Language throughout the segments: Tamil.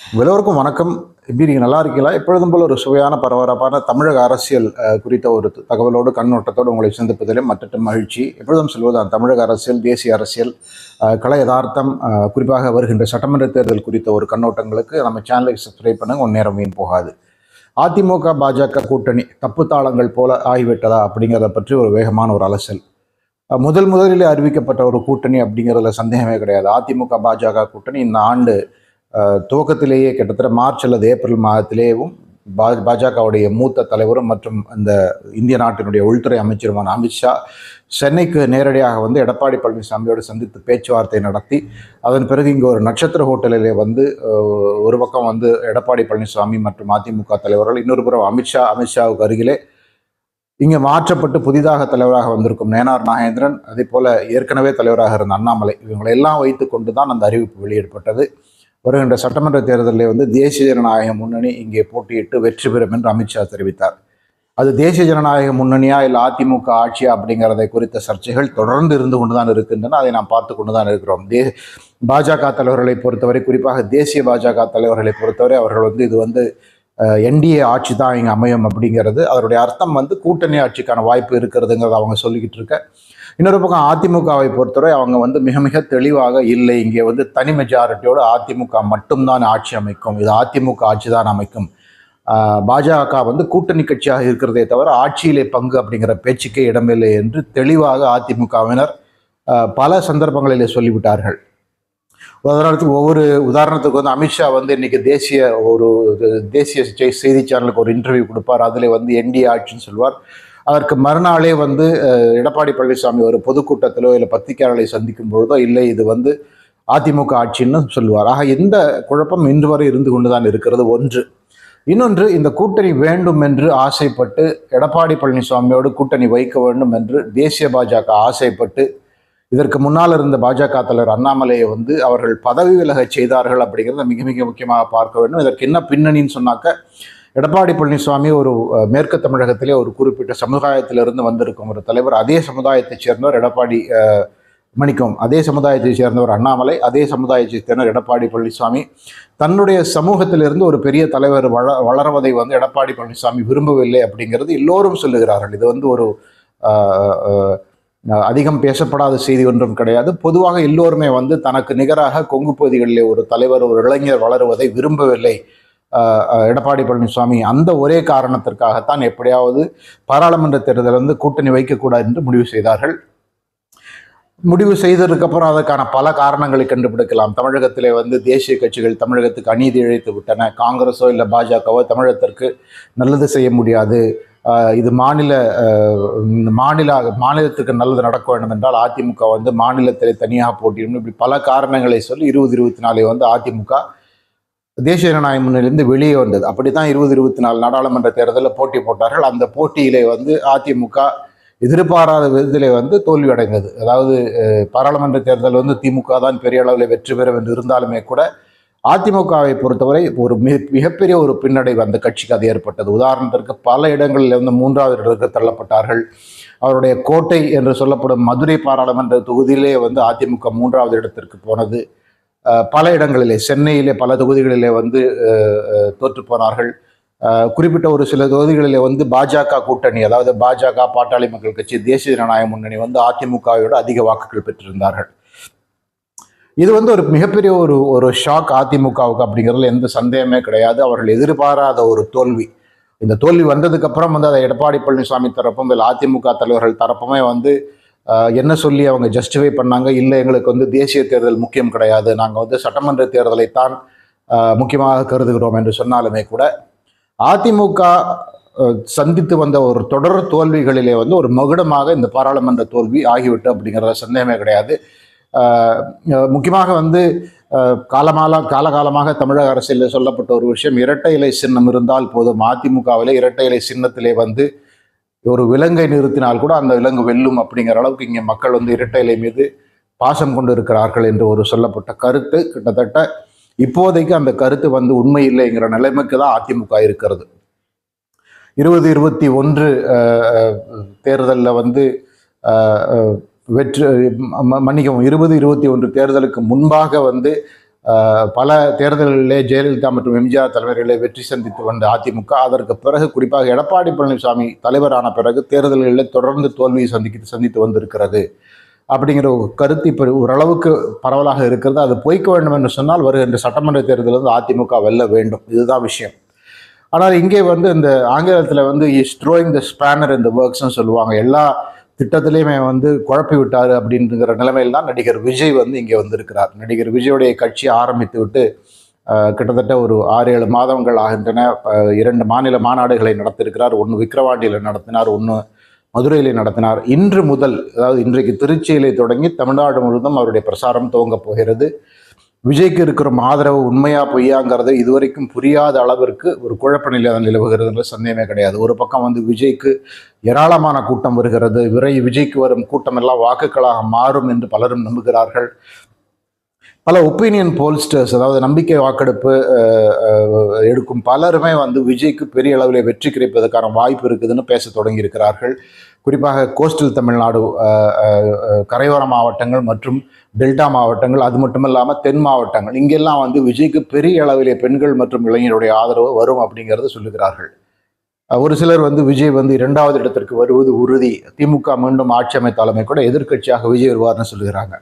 எல்லோருக்கும் வணக்கம். எப்படி நீங்கள் நல்லா இருக்கீங்களா? எப்பொழுதும் போல ஒரு சுவையான பரபரப்பான தமிழக அரசியல் குறித்த ஒரு தகவலோடு கண்ணோட்டத்தோடு உங்களை சந்திப்பதிலே மற்ற மகிழ்ச்சி. எப்பொழுதும் சொல்வதுதான் தமிழக அரசியல் தேசிய அரசியல் கலை யதார்த்தம் குறிப்பாக வருகின்ற சட்டமன்ற தேர்தல் குறித்த ஒரு கண்ணோட்டங்களுக்கு நம்ம சேனலை சப்ஸ்கிரைப் பண்ணுங்க ஒன் நேரம் வீண் போகாது. அதிமுக பாஜக கூட்டணி தப்பு தாளங்கள் போல ஆகிவிட்டதா அப்படிங்கிறத பற்றி ஒரு வேகமான ஒரு அலசல். முதல் முதலில் அறிவிக்கப்பட்ட ஒரு கூட்டணி அப்படிங்கிறதுல சந்தேகமே கிடையாது. அதிமுக பாஜக கூட்டணி இந்த ஆண்டு துவக்கத்திலேயே கிட்டத்தட்ட மார்ச் அல்லது ஏப்ரல் மாதத்திலேயும் பா பாஜகவுடைய மூத்த தலைவரும் மற்றும் அந்த இந்திய நாட்டினுடைய உள்துறை அமைச்சருமான அமித்ஷா சென்னைக்கு நேரடியாக வந்து எடப்பாடி பழனிசாமியோடு சந்தித்து பேச்சுவார்த்தை நடத்தி அதன் பிறகு இங்கே ஒரு நட்சத்திர ஹோட்டலிலே வந்து ஒரு பக்கம் வந்து எடப்பாடி பழனிசாமி மற்றும் அதிமுக தலைவர்கள் இன்னொரு புறம் அமித்ஷா அமித்ஷாவுக்கு அருகிலே இங்கே மாற்றப்பட்டு புதிதாக தலைவராக வந்திருக்கும் நேனார் நாகேந்திரன் அதே போல ஏற்கனவே தலைவராக இருந்த அண்ணாமலை இவங்களை எல்லாம் வைத்து கொண்டு தான் அந்த அறிவிப்பு வெளியிடப்பட்டது. வருகின்ற சட்டமன்ற தேர்தலில் வந்து தேசிய ஜனநாயக முன்னணி இங்கே போட்டியிட்டு வெற்றி பெறும் என்று அமித்ஷா தெரிவித்தார். அது தேசிய ஜனநாயக முன்னணியா இல்லை அதிமுக ஆட்சியா அப்படிங்கிறதை குறித்த சர்ச்சைகள் தொடர்ந்து இருந்து கொண்டு தான் இருக்கின்றன. அதை நாம் பார்த்து கொண்டு தான் இருக்கிறோம். தே பாஜக தலைவர்களை பொறுத்தவரை குறிப்பாக தேசிய பாஜக தலைவர்களை பொறுத்தவரை அவர்கள் வந்து இது வந்து என்டிஏ ஆட்சி தான் இங்கே அமையும் அப்படிங்கிறது. அதனுடைய அர்த்தம் வந்து கூட்டணி ஆட்சிக்கான வாய்ப்பு இருக்கிறதுங்கிறத அவங்க சொல்லிக்கிட்டு இருக்க இன்னொரு பக்கம் அதிமுகவை பொறுத்தவரை அவங்க வந்து மிக மிக தெளிவாக இல்லை. இங்கே வந்து தனி மெஜாரிட்டியோடு அதிமுக மட்டும்தான் ஆட்சி அமைக்கும். இது அதிமுக ஆட்சி தான் அமைக்கும் பாஜக வந்து கூட்டணி கட்சியாக இருக்கிறதே தவிர ஆட்சியிலே பங்கு அப்படிங்கிற பேச்சுக்கே இடமில்லை என்று தெளிவாக அதிமுகவினர் பல சந்தர்ப்பங்களிலே சொல்லிவிட்டார்கள். உதாரணத்துக்கு ஒவ்வொரு உதாரணத்துக்கு வந்து அமித்ஷா வந்து இன்னைக்கு தேசிய ஒரு தேசிய செய்தி சேனலுக்கு ஒரு இன்டர்வியூ கொடுப்பார். அதில் வந்து என்டிஏ ஆட்சின்னு சொல்வார். அதற்கு மறுநாளே வந்து எடப்பாடி பழனிசாமி ஒரு பொதுக்கூட்டத்திலோ இல்லை பத்திரிகையாளர்களை சந்திக்கும் பொழுதோ இல்லை இது வந்து அதிமுக ஆட்சின்னு சொல்லுவார். ஆக இந்த குழப்பம் இன்று வரை இருந்து கொண்டுதான் இருக்கிறது ஒன்று. இன்னொன்று இந்த கூட்டணி வேண்டும் என்று ஆசைப்பட்டு எடப்பாடி பழனிசாமியோடு கூட்டணி வைக்க வேண்டும் என்று தேசிய பாஜக ஆசைப்பட்டு இதற்கு முன்னால் இருந்த பாஜக தலைவர் அண்ணாமலையை வந்து அவர்கள் பதவி விலகச் செய்தார்கள் அப்படிங்கிறத மிக மிக முக்கியமாக பார்க்க வேண்டும். இதற்கு என்ன பின்னணின்னு சொன்னாக்க எடப்பாடி பழனிசாமி ஒரு மேற்கு தமிழகத்திலே ஒரு குறிப்பிட்ட சமுதாயத்திலிருந்து வந்திருக்கும் ஒரு தலைவர். அதே சமுதாயத்தைச் சேர்ந்தவர் எடப்பாடி மணிக்கும் அதே சமுதாயத்தைச் சேர்ந்தவர் அண்ணாமலை அதே சமுதாயத்தைச் சேர்ந்தவர் எடப்பாடி பழனிசாமி. தன்னுடைய சமூகத்திலிருந்து ஒரு பெரிய தலைவர் வள வளர்வதை வந்து எடப்பாடி பழனிசாமி விரும்பவில்லை அப்படிங்கிறது எல்லோரும் சொல்லுகிறார்கள். இது வந்து ஒரு அதிகம் பேசப்படாத செய்தி ஒன்றும் கிடையாது. பொதுவாக எல்லோருமே வந்து தனக்கு நிகராக கொங்கு பகுதிகளிலே ஒரு தலைவர் ஒரு இளைஞர் வளருவதை விரும்பவில்லை. எடப்பாடி பழனிசாமி அந்த ஒரே காரணத்திற்காகத்தான் எப்படியாவது பாராளுமன்ற தேர்தலில் வந்து கூட்டணி வைக்கக்கூடாது என்று முடிவு செய்தார்கள். முடிவு செய்ததுக்கப்புறம் அதற்கான பல காரணங்களை கண்டுபிடிக்கலாம். தமிழகத்திலே வந்து தேசிய கட்சிகள் தமிழகத்துக்கு அநீதி இழைத்து விட்டன. காங்கிரஸோ இல்லை பாஜகவோ தமிழகத்திற்கு நல்லது செய்ய முடியாது. இது மாநில இந்த மாநில மாநிலத்துக்கு நல்லது நடக்க வேண்டும் என்றால் அதிமுக வந்து மாநிலத்திலே தனியாக போட்டியிடும் இப்படி பல காரணங்களை சொல்லி இருபது இருபத்தி நாலு வந்து அதிமுக தேசிய ஜனநாயக முன்னிலிருந்து வெளியே வந்தது. அப்படி தான் இருபது இருபத்தி நாலு நாடாளுமன்ற தேர்தலில் போட்டி போட்டார்கள். அந்த போட்டியிலே வந்து அதிமுக எதிர்பாராத விதத்திலே வந்து தோல்வி அடைந்தது அதாவது பாராளுமன்ற தேர்தல் வந்து திமுக தான் பெரிய அளவில் வெற்றி பெறும் என்று இருந்தாலுமே கூட அதிமுகவை பொறுத்தவரை ஒரு மிக மிகப்பெரிய ஒரு பின்னடைவு அந்த கட்சிக்கு அது ஏற்பட்டது. உதாரணத்திற்கு பல இடங்களில் வந்து மூன்றாவது இடத்துக்கு தள்ளப்பட்டார்கள். அவருடைய கோட்டை என்று சொல்லப்படும் மதுரை பாராளுமன்ற தொகுதியிலே வந்து அதிமுக மூன்றாவது இடத்திற்கு போனது. பல இடங்களிலே சென்னையிலே பல தொகுதிகளிலே வந்து தோற்று போனார்கள். குறிப்பிட்ட ஒரு சில தொகுதிகளிலே வந்து பாஜக கூட்டணி அதாவது பாஜக பாட்டாளி மக்கள் கட்சி தேசிய ஜனநாயக முன்னணி வந்து அதிமுகவோட அதிக வாக்குகள் பெற்றிருந்தார்கள். இது வந்து ஒரு மிகப்பெரிய ஒரு ஒரு ஷாக் அதிமுகவுக்கு அப்படிங்கிறதுல எந்த சந்தேகமே கிடையாது. அவர்கள் எதிர்பாராத ஒரு தோல்வி. இந்த தோல்வி வந்ததுக்கு அப்புறம் வந்து அதை எடப்பாடி பழனிசாமி தரப்பும் இல்லை அதிமுக தலைவர்கள் தரப்புமே வந்து என்ன சொல்லி அவங்க ஜஸ்டிஃபை பண்ணாங்க? இல்லை எங்களுக்கு வந்து தேசிய தேர்தல் முக்கியம் கிடையாது. நாங்கள் வந்து சட்டமன்ற தேர்தலைத்தான் தான் முக்கியமாக கருதுகிறோம் என்று சொன்னாலுமே கூட அதிமுக சந்தித்து வந்த ஒரு தொடர் தோல்விகளிலே வந்து ஒரு மகுடமாக இந்த பாராளுமன்ற தோல்வி ஆகிவிட்டு அப்படிங்கிறத சந்தேகமே கிடையாது. முக்கியமாக வந்து காலமால காலகாலமாக தமிழக அரசியலில் சொல்லப்பட்ட ஒரு விஷயம் இரட்டை இலை சின்னம் இருந்தால் போதும். அதிமுகவில் இரட்டை இலை சின்னத்திலே வந்து ஒரு விலங்கை நிறுத்தினால் கூட அந்த விலங்கு வெல்லும் அப்படிங்கிற அளவுக்கு இங்கே மக்கள் வந்து இரட்டை இலை மீது பாசம் கொண்டு இருக்கிறார்கள் என்று ஒரு சொல்லப்பட்ட கருத்து. கிட்டத்தட்ட இப்போதைக்கு அந்த கருத்து வந்து உண்மை இல்லைங்கிற நிலைமைக்கு தான் அதிமுக இருக்கிறது. இருபது இருபத்தி ஒன்று தேர்தலில் வந்து வெற்றி மன்னிக்கவும் இருபது இருபத்தி ஒன்று தேர்தலுக்கு முன்பாக வந்து பல தேர்தல்களிலே ஜெயலலிதா மற்றும் எம்ஜிஆர் தலைவர்களை வெற்றி சந்தித்து வந்த அதிமுக அதற்கு பிறகு குறிப்பாக எடப்பாடி பழனிசாமி தலைவரான பிறகு தேர்தல்களில் தொடர்ந்து தோல்வியை சந்திக்க சந்தித்து வந்திருக்கிறது. அப்படிங்கிற ஒரு கருத்து இப்போ ஓரளவுக்கு பரவலாக இருக்கிறது. அது பொய்க்க வேண்டும் என்று சொன்னால் வருகின்ற சட்டமன்ற தேர்தலில் வந்து அதிமுக வெல்ல வேண்டும். இதுதான் விஷயம். ஆனால் இங்கே வந்து இந்த ஆங்கிலத்தில் வந்து இஸ் த்ரோயிங் த ஸ்பேனர் இந்த ஒர்க்ஸ்னு சொல்லுவாங்க. எல்லா திட்டத்திலையுமே வந்து குழப்பி விட்டார் அப்படின்ற நிலைமையில் தான் நடிகர் விஜய் வந்து இங்கே வந்திருக்கிறார். நடிகர் விஜயுடைய கட்சி ஆரம்பித்து விட்டு கிட்டத்தட்ட ஒரு ஆறு ஏழு மாதங்கள் ஆகின்றன. இரண்டு மாநில மாநாடுகளை நடத்திருக்கிறார் ஒன்று விக்கிரவாண்டியில் நடத்தினார் ஒன்று மதுரையிலே நடத்தினார். இன்று முதல் அதாவது இன்றைக்கு திருச்சியிலே தொடங்கி தமிழ்நாடு முழுவதும் அவருடைய பிரசாரம் துவங்கப் போகிறது. விஜய்க்கு இருக்கிற ஆதரவு உண்மையா பொய்யாங்கிறது இதுவரைக்கும் புரியாத அளவிற்கு ஒரு குழப்ப நிலை தான் நிலவுகிறதுன்ற சந்தேகமே கிடையாது. ஒரு பக்கம் வந்து விஜய்க்கு ஏராளமான கூட்டம் வருகிறது. விரை விஜய்க்கு வரும் கூட்டம் எல்லாம் வாக்குகளாக மாறும் என்று பலரும் நம்புகிறார்கள். பல ஒப்பீனியன் போல்ஸ்டர்ஸ் அதாவது நம்பிக்கை வாக்கெடுப்பு எடுக்கும் பலருமே வந்து விஜய்க்கு பெரிய அளவில் வெற்றி கிடைப்பதற்கான வாய்ப்பு இருக்குதுன்னு பேச தொடங்கி இருக்கிறார்கள் குறிப்பாக கோஸ்டல் தமிழ்நாடு கரையோர மாவட்டங்கள் மற்றும் டெல்டா மாவட்டங்கள் அது மட்டும் இல்லாமல் தென் மாவட்டங்கள் இங்கெல்லாம் வந்து விஜய்க்கு பெரிய அளவிலே பெண்கள் மற்றும் இளைஞருடைய ஆதரவு வரும் அப்படிங்கிறத சொல்லுகிறார்கள். ஒரு சிலர் வந்து விஜய் வந்து இரண்டாவது இடத்திற்கு வருவது உறுதி. திமுக மீண்டும் ஆட்சி அமைத்தாலுமே கூட எதிர்க்கட்சியாக விஜய் வருவார்னு சொல்லுகிறாங்க.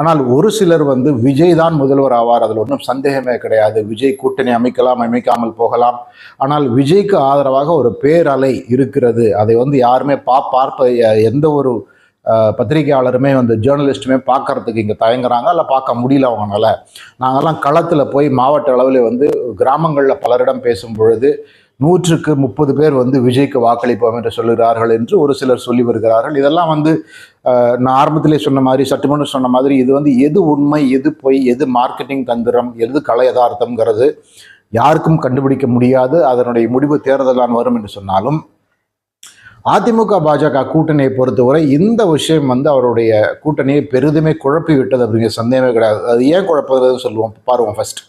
ஆனால் ஒரு சிலர் வந்து விஜய் தான் முதல்வர் ஆவார். அதில் ஒன்றும் சந்தேகமே கிடையாது. விஜய் கூட்டணி அமைக்கலாம் அமைக்காமல் போகலாம். ஆனால் விஜய்க்கு ஆதரவாக ஒரு பேரலை இருக்கிறது. அதை வந்து யாருமே பா பார்ப்ப எந்த ஒரு பத்திரிகையாளருமே வந்து ஜேர்னலிஸ்ட்டுமே பார்க்கறதுக்கு இங்கே தயங்குறாங்க. இல்லை பார்க்க முடியல அவங்களால. நாங்கள்லாம் களத்தில் போய் மாவட்ட அளவில் வந்து கிராமங்களில் பலரிடம் பேசும் பொழுது நூற்றுக்கு முப்பது பேர் வந்து விஜய்க்கு வாக்களிப்போம் என்று சொல்கிறார்கள் என்று ஒரு சிலர் சொல்லி வருகிறார்கள். இதெல்லாம் வந்து நான் ஆரம்பத்திலே சொன்ன மாதிரி சற்றுமுன்னு சொன்ன மாதிரி இது வந்து எது உண்மை எது பொய் எது மார்க்கெட்டிங் தந்திரம் எது கலை யதார்த்தம்ங்கிறது யாருக்கும் கண்டுபிடிக்க முடியாது. அதனுடைய முடிவு தேர்தலான் வரும் என்று சொன்னாலும் அதிமுக பாஜக கூட்டணியை பொறுத்தவரை இந்த விஷயம் வந்து அவருடைய கூட்டணியை பெரிதுமே குழப்பி விட்டது அப்படிங்கிற சந்தேகமே கிடையாது. அது ஏன் குழப்பதுன்னு சொல்லுவோம் பாருவோம் ஃபர்ஸ்ட்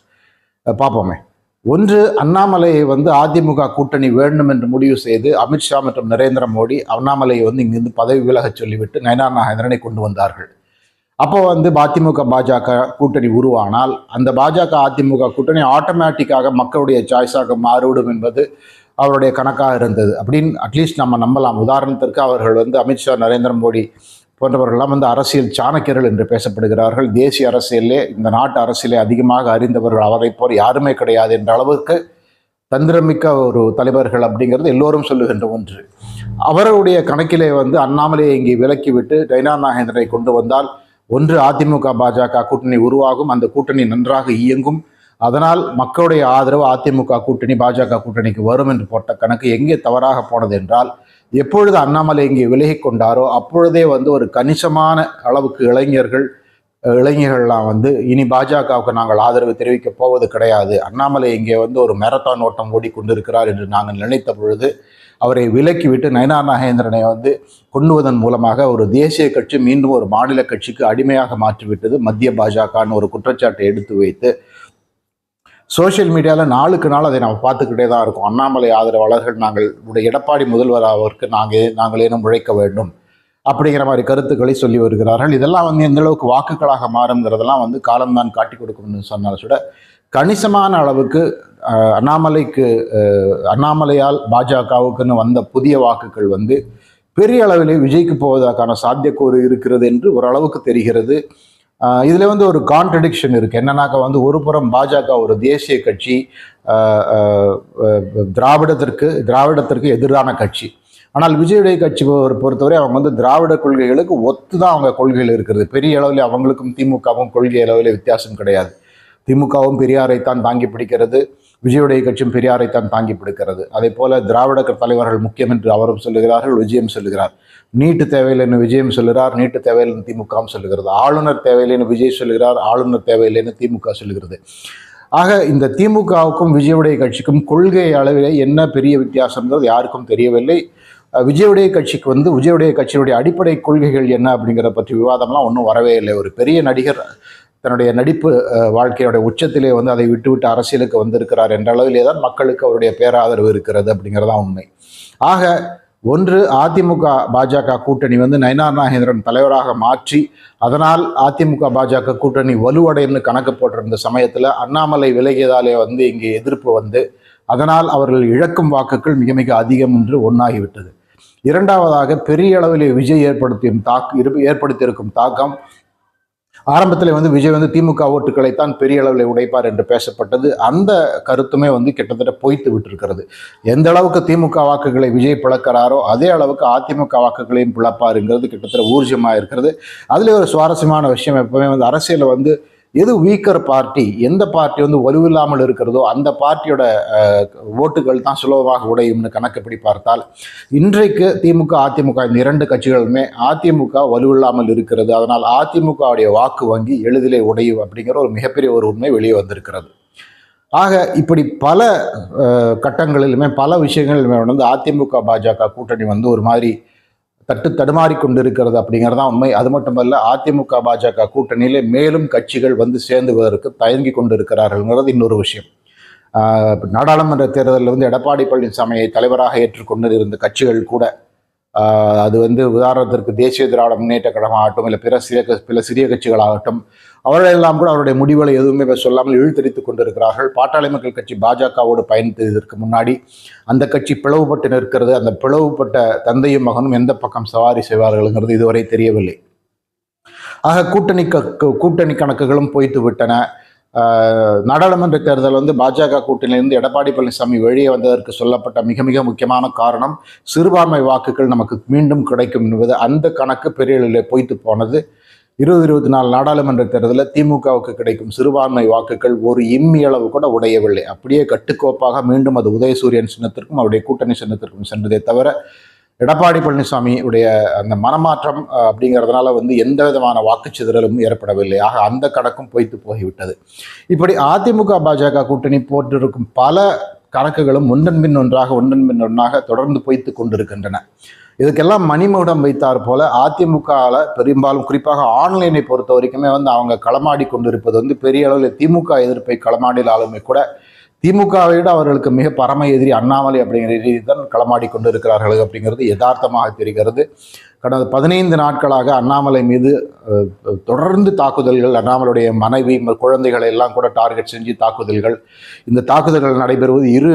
பார்ப்போமே. ஒன்று அண்ணாமலையை வந்து அதிமுக கூட்டணி வேண்டும் என்று முடிவு செய்து அமித்ஷா மற்றும் நரேந்திர மோடி அண்ணாமலையை வந்து இங்கிருந்து பதவி விலகச் சொல்லிவிட்டு நயனார் நாகேந்திரனை கொண்டு வந்தார்கள். அப்போ வந்து அதிமுக பாஜக கூட்டணி உருவானால் அந்த பாஜக அதிமுக கூட்டணி ஆட்டோமேட்டிக்காக மக்களுடைய சாய்ஸாக மாறிவிடும் என்பது அவருடைய கணக்காக இருந்தது. அப்படின்னு அட்லீஸ்ட் நம்ம நம்பலாம். உதாரணத்திற்கு அவர்கள் வந்து அமித்ஷா நரேந்திர மோடி போன்றவர்கள்லாம் வந்து அரசியல் சாணக்கியர்கள் என்று பேசப்படுகிறார்கள். தேசிய அரசியலே இந்த நாட்டு அரசியலே அதிகமாக அறிந்தவர்கள் அவரை போல் யாருமே கிடையாது என்ற அளவுக்கு தந்திரமிக்க ஒரு தலைவர்கள் அப்படிங்கிறது எல்லோரும் சொல்லுகின்ற ஒன்று. அவருடைய கணக்கிலே வந்து அண்ணாமலையை இங்கே விலக்கிவிட்டு டைனா நாகேந்திரனை கொண்டு வந்தால் ஒன்று அதிமுக பாஜக கூட்டணி உருவாகும். அந்த கூட்டணி நன்றாக இயங்கும். அதனால் மக்களுடைய ஆதரவு அதிமுக கூட்டணி பாஜக கூட்டணிக்கு வரும் என்று போட்ட கணக்கு எங்கே தவறாக போனது என்றால் எப்பொழுது அண்ணாமலை இங்கே விலகி கொண்டாரோ அப்பொழுதே வந்து ஒரு கணிசமான அளவுக்கு இளைஞர்கள் இளைஞர்கள்லாம் வந்து இனி பாஜகவுக்கு நாங்கள் ஆதரவு தெரிவிக்கப் போவது கிடையாது. அண்ணாமலை இங்கே வந்து ஒரு மேரத்தான் ஓட்டம் ஓடிக்கொண்டிருக்கிறார் என்று நாங்கள் நினைத்த பொழுது அவரை விலக்கிவிட்டு நயனார் நாகேந்திரனை வந்து கொண்டுவதன் மூலமாக ஒரு தேசிய கட்சி மீண்டும் ஒரு மாநில கட்சிக்கு அடிமையாக மாற்றிவிட்டது. மத்திய பாஜகன்னு ஒரு குற்றச்சாட்டை எடுத்து வைத்து சோஷியல் மீடியாவில் நாளுக்கு நாள் அதை நம்ம பார்த்துக்கிட்டே தான் இருக்கோம். அண்ணாமலை ஆதரவாளர்கள் நாங்கள் உடைய எடப்பாடி முதல்வர் அவருக்கு நாங்கள் நாங்கள் ஏனும் உழைக்க வேண்டும் அப்படிங்கிற மாதிரி கருத்துக்களை சொல்லி வருகிறார்கள். இதெல்லாம் வந்து எந்த அளவுக்கு வாக்குகளாக மாறுங்கிறதெல்லாம் வந்து காலம்தான் காட்டி கொடுக்கும்னு சொன்னாலும் கூட கணிசமான அளவுக்கு அண்ணாமலைக்கு அண்ணாமலையால் பாஜகவுக்குன்னு வந்த புதிய வாக்குகள் வந்து பெரிய அளவிலே விஜய்க்கு போவதற்கான சாத்தியக்கூறு இருக்கிறது என்று ஓரளவுக்கு தெரிகிறது. இதில் வந்து ஒரு கான்ட்ரடிக்ஷன் இருக்குது என்னன்னாக்கா வந்து ஒரு புறம் பாஜக ஒரு தேசிய கட்சி திராவிடத்திற்கு திராவிடத்திற்கு எதிரான கட்சி. ஆனால் விஜயுடைய கட்சி பொறுத்தவரை அவங்க வந்து திராவிட கொள்கைகளுக்கு ஒத்து தான் அவங்க கொள்கைகள் இருக்கிறது. பெரிய அளவில் அவங்களுக்கும் திமுகவும் கொள்கை அளவில் வித்தியாசம் கிடையாது. திமுகவும் பெரியாரைத்தான் தாங்கி பிடிக்கிறது. விஜயுடைய கட்சியும் பெரியாரைத்தான் தாங்கி பிடிக்கிறது. அதே போல திராவிட தலைவர்கள் முக்கியம் என்று அவரும் சொல்லுகிறார்கள் விஜயம் சொல்லுகிறார். நீட்டு தேவையில்லைன்னு விஜயம் சொல்லுகிறார் நீட்டு தேவையில்லைன்னு திமுகவும் சொல்லுகிறது. ஆளுநர் தேவையில்லைன்னு விஜய் சொல்லுகிறார் ஆளுநர் தேவையில்லைன்னு திமுக சொல்லுகிறது. ஆக இந்த திமுகவுக்கும் விஜயுடைய கட்சிக்கும் கொள்கை அளவிலே என்ன பெரிய வித்தியாசம்ன்றது யாருக்கும் தெரியவில்லை. விஜயுடைய கட்சிக்கு வந்து விஜயுடைய கட்சியினுடைய அடிப்படை கொள்கைகள் என்ன அப்படிங்கிறத பற்றி விவாதம்லாம் ஒன்றும் வரவே இல்லை. ஒரு பெரிய நடிகர் தன்னுடைய நடிப்பு வாழ்க்கையோட உச்சத்திலே வந்து அதை விட்டுவிட்டு அரசியலுக்கு வந்திருக்கிறார் என்ற அளவிலே தான் மக்களுக்கு அவருடைய பேராதரவு இருக்கிறது அப்படிங்கிறதான் உண்மை. ஆக ஒன்று அதிமுக பாஜக கூட்டணி வந்து நயனார் நாகேந்திரன் தலைவராக மாற்றி அதனால் அதிமுக பாஜக கூட்டணி வலுவடைன்னு கணக்கு போட்டிருந்த சமயத்தில் அண்ணாமலை விலகியதாலே வந்து இங்கே எதிர்ப்பு வந்து அதனால் அவர்கள் இழக்கும் வாக்குகள் மிக மிக அதிகம் என்று ஒன்றாகிவிட்டது இரண்டாவதாக பெரிய அளவிலே விஜய் ஏற்படுத்தியும் தாக்கு ஏற்படுத்தியிருக்கும் தாக்கம் ஆரம்பத்தில் வந்து விஜய் வந்து திமுக ஓட்டுக்களைத்தான் பெரிய அளவில் உடைப்பார் என்று பேசப்பட்டது. அந்த கருத்துமே வந்து கிட்டத்தட்ட பொய்த்து விட்டிருக்கிறது. எந்த அளவுக்கு திமுக வாக்குகளை விஜய் பிளக்கிறாரோ அதே அளவுக்கு அதிமுக வாக்குகளையும் பிளப்பாருங்கிறது கிட்டத்தட்ட ஊர்ஜமாக இருக்கிறது அதில் ஒரு சுவாரஸ்யமான விஷயம் எப்பவுமே வந்து அரசியலில் வந்து எது வீக்கர் பார்ட்டி எந்த பார்ட்டி வந்து வலுவில்லாமல் இருக்கிறதோ அந்த பார்ட்டியோட ஓட்டுகள் தான் சுலபமாக உடையும்னு கணக்குப்படி பார்த்தால் இன்றைக்கு திமுக அதிமுக இந்த இரண்டு கட்சிகளுமே அதிமுக வலுவில்லாமல் இருக்கிறது. அதனால் அதிமுகவுடைய வாக்கு வங்கி எளிதிலே உடையும் அப்படிங்கிற ஒரு மிகப்பெரிய ஒரு உண்மை வெளியே வந்திருக்கிறது. ஆக இப்படி பல கட்டங்களிலுமே பல விஷயங்களிலுமே வந்து அதிமுக பாஜக கூட்டணி வந்து ஒரு மாதிரி தட்டு தடுமாறி கொண்டிருக்கிறது அப்படிங்கிறது தான் உண்மை. அது மட்டுமல்ல அதிமுக பாஜக கூட்டணியிலே மேலும் கட்சிகள் வந்து சேர்ந்துவதற்கு தயங்கி கொண்டிருக்கிறார்கள்ங்கிறது இன்னொரு விஷயம். நாடாளுமன்ற தேர்தலில் வந்து எடப்பாடி பழனிசாமியை தலைவராக ஏற்றுக்கொண்டு இருந்த கட்சிகள் கூட அது வந்து உதாரணத்திற்கு தேசிய திராவிட முன்னேற்ற கழகம் ஆகட்டும் இல்லை பிற சிறிய க- பிற சிறிய கட்சிகளாகட்டும் அவர்கள் எல்லாம் கூட அவருடைய முடிவுகளை எதுவுமே சொல்லாமல் இழுத்தடித்துக் கொண்டிருக்கிறார்கள். பாட்டாளி மக்கள் கட்சி பாஜகவோடு பயணித்ததற்கு முன்னாடி அந்த கட்சி பிளவுபட்டு நிற்கிறது. அந்த பிளவுபட்ட தந்தையும் மகனும் எந்த பக்கம் சவாரி செய்வார்கள்ங்கிறது இதுவரை தெரியவில்லை. ஆக கூட்டணி க- கூட்டணி கணக்குகளும் பொய்த்து விட்டன. நாடாளுமன்ற தேர்தல் வந்து பாஜக கூட்டணியிலிருந்து எடப்பாடி பழனிசாமி வெளியே வந்ததற்கு சொல்லப்பட்ட மிக மிக முக்கியமான காரணம் சிறுபான்மை வாக்குகள் நமக்கு மீண்டும் கிடைக்கும் என்பது. அந்த கணக்கு பெரிய பொய்த்து போனது. இருபது இருபத்தி நாலு நாடாளுமன்ற தேர்தலில் திமுகவுக்கு கிடைக்கும் சிறுபான்மை வாக்குகள் ஒரு இம்மி அளவு கூட உடையவில்லை. அப்படியே கட்டுக்கோப்பாக மீண்டும் அது உதயசூரியன் சின்னத்திற்கும் அவருடைய கூட்டணி சின்னத்திற்கும் சென்றதே தவிர எடப்பாடி பழனிசாமி உடைய அந்த மனமாற்றம் அப்படிங்கிறதுனால வந்து எந்த விதமான வாக்குச்சிதறலும் ஏற்படவில்லை. ஆக அந்த கணக்கும் பொய்த்து போய்விட்டது இப்படி அதிமுக பாஜக கூட்டணி போட்டிருக்கும் பல கணக்குகளும் ஒன்றன் பின் ஒன்றாக ஒன்றன் பின் ஒன்றாக தொடர்ந்து பொய்த்து கொண்டிருக்கின்றன. இதுக்கெல்லாம் மணிமகுடம் வைத்தார் போல அதிமுகவில் பெரும்பாலும் குறிப்பாக ஆன்லைனை பொறுத்த வரைக்குமே வந்து அவங்க களமாடி கொண்டிருப்பது வந்து பெரிய அளவில் திமுக எதிர்ப்பை களமாடினாலுமே கூட திமுகவை விட அவர்களுக்கு மிக பரம எதிரி அண்ணாமலை அப்படிங்கிற ரீதி தான் களமாடி கொண்டிருக்கிறார்கள் அப்படிங்கிறது யதார்த்தமாக தெரிகிறது. கடந்த பதினைந்து நாட்களாக அண்ணாமலை மீது தொடர்ந்து தாக்குதல்கள் அண்ணாமலையுடைய மனைவி ம- குழந்தைகளை எல்லாம் கூட டார்கெட் செஞ்சு தாக்குதல்கள். இந்த தாக்குதல்கள் நடைபெறுவது இரு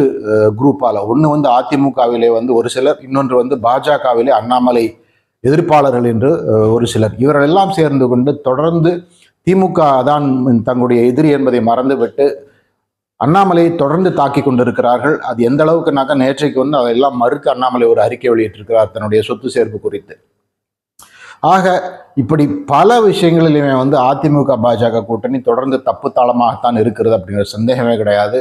குரூப்பால். ஒன்று வந்து அதிமுகவிலே வந்து ஒரு சிலர் இன்னொன்று வந்து பாஜகவிலே அண்ணாமலை எதிர்ப்பாளர்கள் என்று ஒரு சிலர். இவர்கள் எல்லாம் சேர்ந்து கொண்டு தொடர்ந்து திமுக தான் தங்களுடைய எதிரி என்பதை மறந்துவிட்டு அண்ணாமலையை தொடர்ந்து தாக்கி கொண்டிருக்கிறார்கள். அது எந்த அளவுக்குனாக்கா நேற்றைக்கு வந்து அதெல்லாம் மறுத்து அண்ணாமலை ஒரு அறிக்கை வெளியிட்டிருக்கிறார் தன்னுடைய சொத்து சேர்ப்பு குறித்து. ஆக இப்படி பல விஷயங்களிலுமே வந்து அதிமுக பாஜக கூட்டணி தொடர்ந்து தப்பு தாளமாகத்தான் இருக்கிறது அப்படிங்கிற சந்தேகமே கிடையாது.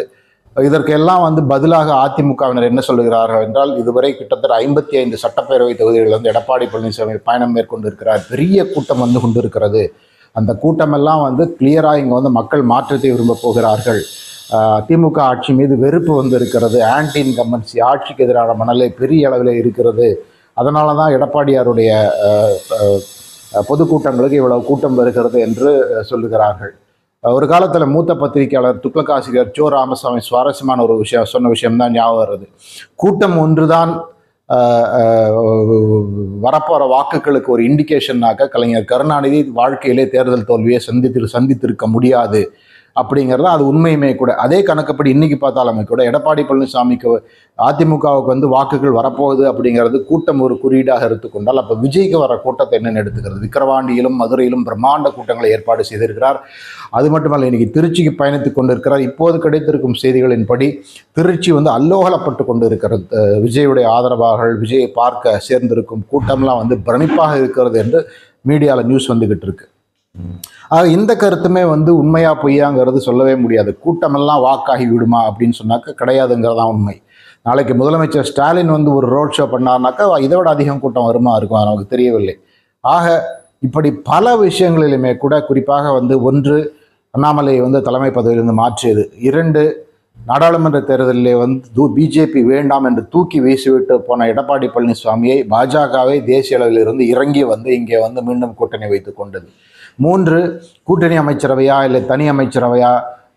இதற்கெல்லாம் வந்து பதிலாக அதிமுகவினர் என்ன சொல்லுகிறார்கள் என்றால் இதுவரை கிட்டத்தட்ட ஐம்பத்தி ஐந்து சட்டப்பேரவை தொகுதிகளில் வந்து எடப்பாடி பழனிசாமி பயணம் மேற்கொண்டு இருக்கிறார் பெரிய கூட்டம் வந்து கொண்டிருக்கிறது. அந்த கூட்டமெல்லாம் வந்து கிளியராக இங்கே வந்து மக்கள் மாற்றத்தை விரும்ப போகிறார்கள். திமுக ஆட்சி மீது வெறுப்பு வந்து இருக்கிறது. ஆன்டி இன்கம்பன்சி ஆட்சிக்கு எதிரான மணலை பெரிய அளவில் இருக்கிறது. அதனால தான் எடப்பாடியாருடைய பொதுக்கூட்டங்களுக்கு இவ்வளவு கூட்டம் வருகிறது என்று சொல்லுகிறார்கள். ஒரு காலத்தில் மூத்த பத்திரிகையாளர் துக்ளக் ஆசிரியர் சோ ராமசாமி சுவாரஸ்யமான ஒரு விஷயம் சொன்ன விஷயம்தான் ஞாபகம் வருது. கூட்டம் ஒன்றுதான் தான் வரப்போகிற வாக்குகளுக்கு ஒரு இண்டிகேஷன்னாக்க கலைஞர் கருணாநிதி வாழ்க்கையிலே தேர்தல் தோல்வியை சந்தித்து சந்தித்திருக்க முடியாது. அப்படிங்கிறது அது உண்மையுமே கூட. அதே கணக்குப்படி இன்னைக்கு பார்த்தாலுமே கூட எடப்பாடி பழனிசாமிக்கு அதிமுகவுக்கு வந்து வாக்குகள் வரப்போகுது அப்படிங்கிறது கூட்டம் ஒரு குறியீடாக எடுத்துக்கொண்டால் அப்போ விஜய்க்கு வர கூட்டத்தை என்னென்னு எடுத்துக்கிறது? விக்கிரவாண்டியிலும் மதுரையிலும் பிரம்மாண்ட கூட்டங்களை ஏற்பாடு செய்திருக்கிறார். அது மட்டுமல்ல இன்னைக்கு திருச்சிக்கு பயணித்துக் கொண்டிருக்கிறார். இப்போது கிடைத்திருக்கும் செய்திகளின்படி திருச்சி வந்து அல்லோகலப்பட்டு கொண்டு இருக்கிறது விஜயுடைய ஆதரவாளர்கள் விஜயை பார்க்க சேர்ந்திருக்கும் கூட்டம்லாம் வந்து பிரமிப்பாக இருக்கிறது என்று மீடியாவில் நியூஸ் வந்துகிட்டு இருக்கு. ஆக இந்த கருத்துமே வந்து உண்மையா பொய்யாங்கிறது சொல்லவே முடியாது. கூட்டமெல்லாம் வாக்காகி விடுமா அப்படின்னு சொன்னாக்க கிடையாதுங்கிறதான் உண்மை. நாளைக்கு முதலமைச்சர் ஸ்டாலின் வந்து ஒரு ரோட் ஷோ பண்ணார்னாக்கா இதை விட அதிகம் கூட்டம் வருமா இருக்கும் நமக்கு தெரியவில்லை. ஆக இப்படி பல விஷயங்களிலுமே கூட குறிப்பாக வந்து ஒன்று அண்ணாமலை வந்து தலைமை பதவியிலிருந்து மாற்றியது. இரண்டு நாடாளுமன்ற தேர்தலிலே வந்து பிஜேபி வேண்டாம் என்று தூக்கி வீசிவிட்டு போன எடப்பாடி பழனிசாமியை பாஜகவை தேசிய அளவில் இருந்து இறங்கி வந்து இங்கே வந்து மீண்டும் கூட்டணி வைத்துக் கொண்டது. மூன்று கூட்டணி அமைச்சரவையா இல்லை தனி அமைச்சரவையா?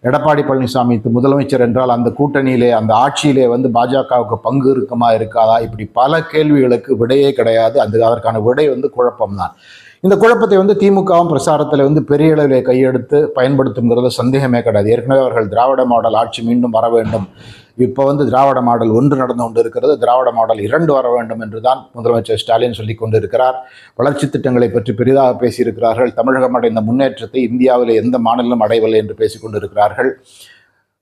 எடப்பாடி பழனிசாமி முதலமைச்சர் என்றால் அந்த கூட்டணியிலே அந்த ஆட்சியிலே வந்து பாஜகவுக்கு பங்கு இருக்குமா இருக்காதா? இப்படி பல கேள்விகளுக்கு விடையே கிடையாது. அந்த அதற்கான விடை வந்து குழப்பம்தான். இந்த குழப்பத்தை வந்து திமுகவும் பிரசாரத்தில் வந்து பெரிய அளவில் கையெடுத்து பயன்படுத்துங்கிறது சந்தேகமே கிடையாது. ஏற்கனவே அவர்கள் திராவிட மாடல் ஆட்சி மீண்டும் வர வேண்டும். இப்போ வந்து திராவிட மாடல் ஒன்று நடந்து கொண்டு இருக்கிறது திராவிட மாடல் இரண்டு வர வேண்டும் என்று தான் முதலமைச்சர் ஸ்டாலின் சொல்லி கொண்டிருக்கிறார். வளர்ச்சி திட்டங்களை பற்றி பெரிதாக பேசியிருக்கிறார்கள். தமிழகம் அடைந்த முன்னேற்றத்தை இந்தியாவில் எந்த மாநிலம் அடையவில்லை என்று பேசிக்கொண்டிருக்கிறார்கள்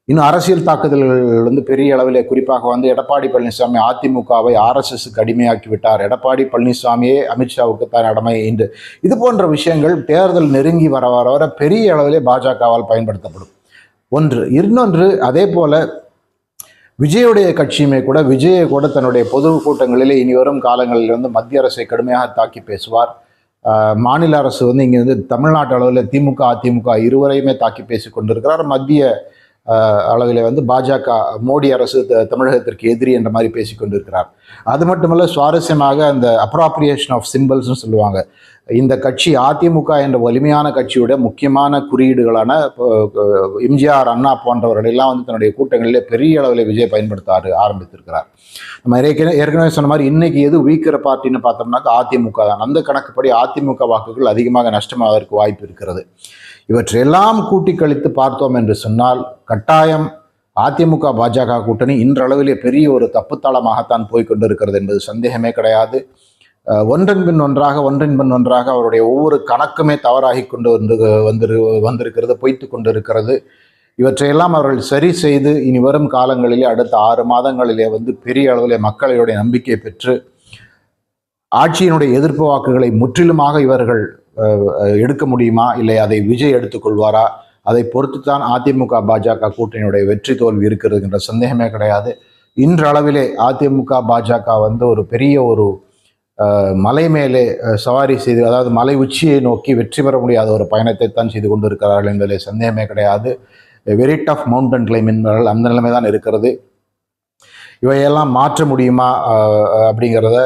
இன்னும் அரசியல் தாக்குதல்கள் வந்து பெரிய அளவில் குறிப்பாக வந்து எடப்பாடி பழனிசாமி அதிமுகவை ஆர்எஸ்எஸ்க்கு அடிமையாக்கி விட்டார் எடப்பாடி பழனிசாமியே அமித்ஷாவுக்கு தான் அடமை என்று. இது போன்ற விஷயங்கள் தேர்தல் நெருங்கி வர வர வர பெரிய அளவிலே பாஜகவால் பயன்படுத்தப்படும். ஒன்று. இன்னொன்று அதே போல விஜயுடைய கட்சியுமே கூட விஜயை கூட தன்னுடைய பொது கூட்டங்களிலே இனி வரும் காலங்களில் வந்து மத்திய அரசை கடுமையாக தாக்கி பேசுவார். மாநில அரசு வந்து இங்கே வந்து தமிழ்நாட்டு அளவில் திமுக அதிமுக இருவரையுமே தாக்கி பேசி கொண்டிருக்கிறார். மத்திய அளவில் வந்து பாஜக மோடி அரசு த- தமிழகத்திற்கு எதிரி என்ற மாதிரி பேசி கொண்டிருக்கிறார். அது மட்டுமல்ல சுவாரஸ்யமாக அந்த அப்ராப்ரியேஷன் ஆஃப் சிம்பிள்ஸ்னு சொல்லுவாங்க. இந்த கட்சி அதிமுக என்ற வலிமையான கட்சியோட முக்கியமான குறியீடுகளான எம்ஜிஆர் அண்ணா போன்றவர்களெல்லாம் வந்து தன்னுடைய கூட்டங்களிலே பெரிய அளவில் விஜய் பயன்படுத்த ஆரம்பித்திருக்கிறார். நம்ம ஏற்கனவே ஏற்கனவே சொன்ன மாதிரி இன்னைக்கு எது வீக்கிற பார்ட்டின்னு பார்த்தோம்னாக்கா அதிமுக தான். அந்த கணக்குப்படி அதிமுக வாக்குகள் அதிகமாக நஷ்டமாவதற்கு வாய்ப்பு இருக்கிறது. இவற்றையெல்லாம் கூட்டி கழித்து பார்த்தோம் என்று சொன்னால் கட்டாயம் அதிமுக பாஜக கூட்டணி இன்றளவிலே பெரிய ஒரு தப்புத்தளமாகத்தான் போய்கொண்டிருக்கிறது என்பது சந்தேகமே கிடையாது. ஒன்றன் பின் ஒன்றாக ஒன்றின் பின் ஒன்றாக அவருடைய ஒவ்வொரு கணக்குமே தவறாகி கொண்டு வந்து வந்திரு வந்திருக்கிறது பொய்த்து கொண்டிருக்கிறது. இவற்றையெல்லாம் அவர்கள் சரி செய்து இனி வரும் காலங்களிலே அடுத்த ஆறு மாதங்களிலே வந்து பெரிய அளவிலே மக்களுடைய நம்பிக்கை பெற்று ஆட்சியினுடைய எதிர்ப்பு வாக்குகளை முற்றிலுமாக இவர்கள் எடுக்க முடியுமா? இல்லை அதை விஜய் எடுத்துக்கொள்வாரா அதை பொறுத்துத்தான் அதிமுக பாஜக கூட்டணியுடைய வெற்றி தோல்வி இருக்கிறது என்ற சந்தேகமே கிடையாது. இன்றளவிலே அதிமுக பாஜக வந்து ஒரு பெரிய ஒரு மலை மேலே சவாரி செய்து அதாவது மலை உச்சியை நோக்கி வெற்றி பெற முடியாத ஒரு பயணத்தை தான் செய்து கொண்டிருக்கிறார்கள் என்பதில் சந்தேகமே கிடையாது. வெரி டஃப் மவுண்டன் கிளைம் என்பவர்கள் அந்த நிலைமை தான் இருக்கிறது. இவையெல்லாம் மாற்ற முடியுமா? அப்படிங்கிறத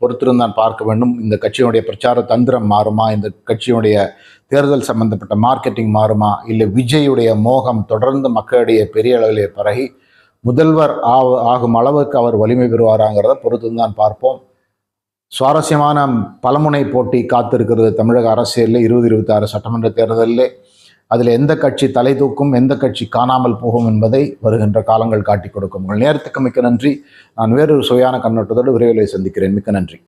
பொறுத்திருந்தான் பார்க்க வேண்டும். இந்த கட்சியினுடைய பிரச்சார தந்திரம் மாறுமா? இந்த கட்சியினுடைய தேர்தல் சம்பந்தப்பட்ட மார்க்கெட்டிங் மாறுமா? இல்லை விஜயுடைய மோகம் தொடர்ந்து மக்களிடையே பெரிய அளவிலே பரகி முதல்வர் ஆகும் அளவுக்கு அவர் வலிமை பெறுவாராங்கிறத பொறுத்திருந்தான் பார்ப்போம். சுவாரஸ்யமான பலமுனை போட்டி காத்திருக்கிறது தமிழக அரசியலில் இருபது இருபத்தி ஆறு சட்டமன்ற தேர்தலில். அதில் எந்த கட்சி தலை தூக்கும் எந்த கட்சி காணாமல் போகும் என்பதை வருகின்ற காலங்கள் காட்டிக் கொடுக்கும். உங்கள் நேரத்துக்கு மிக்க நன்றி. நான் வேறொரு சுவையான கண்ணோட்டத்தோடு விரைவில் சந்திக்கிறேன். மிக்க நன்றி.